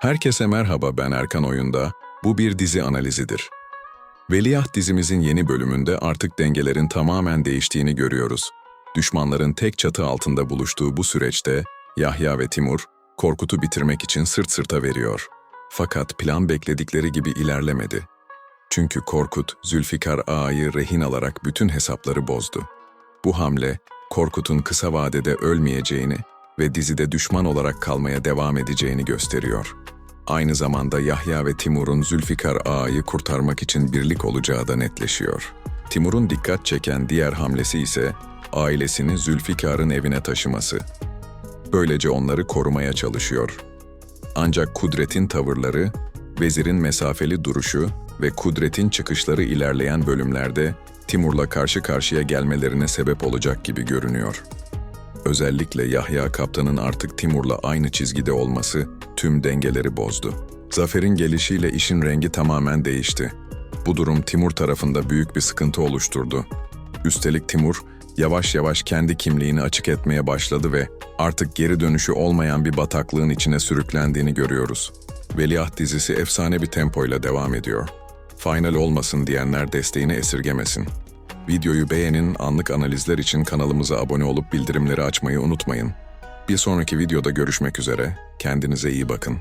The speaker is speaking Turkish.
Herkese merhaba ben Erkan Oyunda. Bu bir dizi analizidir. Veliaht dizimizin yeni bölümünde artık dengelerin tamamen değiştiğini görüyoruz. Düşmanların tek çatı altında buluştuğu bu süreçte Yahya ve Timur Korkut'u bitirmek için sırt sırta veriyor. Fakat plan bekledikleri gibi ilerlemedi. Çünkü Korkut, Zülfikar Ağa'yı rehin alarak bütün hesapları bozdu. Bu hamle, Korkut'un kısa vadede ölmeyeceğini ve dizide düşman olarak kalmaya devam edeceğini gösteriyor. Aynı zamanda Yahya ve Timur'un Zülfikar Ağa'yı kurtarmak için birlik olacağı da netleşiyor. Timur'un dikkat çeken diğer hamlesi ise ailesini Zülfikar'ın evine taşıması. Böylece onları korumaya çalışıyor. Ancak Kudret'in tavırları, vezirin mesafeli duruşu ve Kudret'in çıkışları ilerleyen bölümlerde Timur'la karşı karşıya gelmelerine sebep olacak gibi görünüyor. Özellikle Yahya Kaptan'ın artık Timur'la aynı çizgide olması tüm dengeleri bozdu. Zafer'in gelişiyle işin rengi tamamen değişti. Bu durum Timur tarafında büyük bir sıkıntı oluşturdu. Üstelik Timur yavaş yavaş kendi kimliğini açık etmeye başladı ve artık geri dönüşü olmayan bir bataklığın içine sürüklendiğini görüyoruz. Veliaht dizisi efsane bir tempoyla devam ediyor. Final olmasın diyenler desteğini esirgemesin. Videoyu beğenin, anlık analizler için kanalımıza abone olup bildirimleri açmayı unutmayın. Bir sonraki videoda görüşmek üzere, kendinize iyi bakın.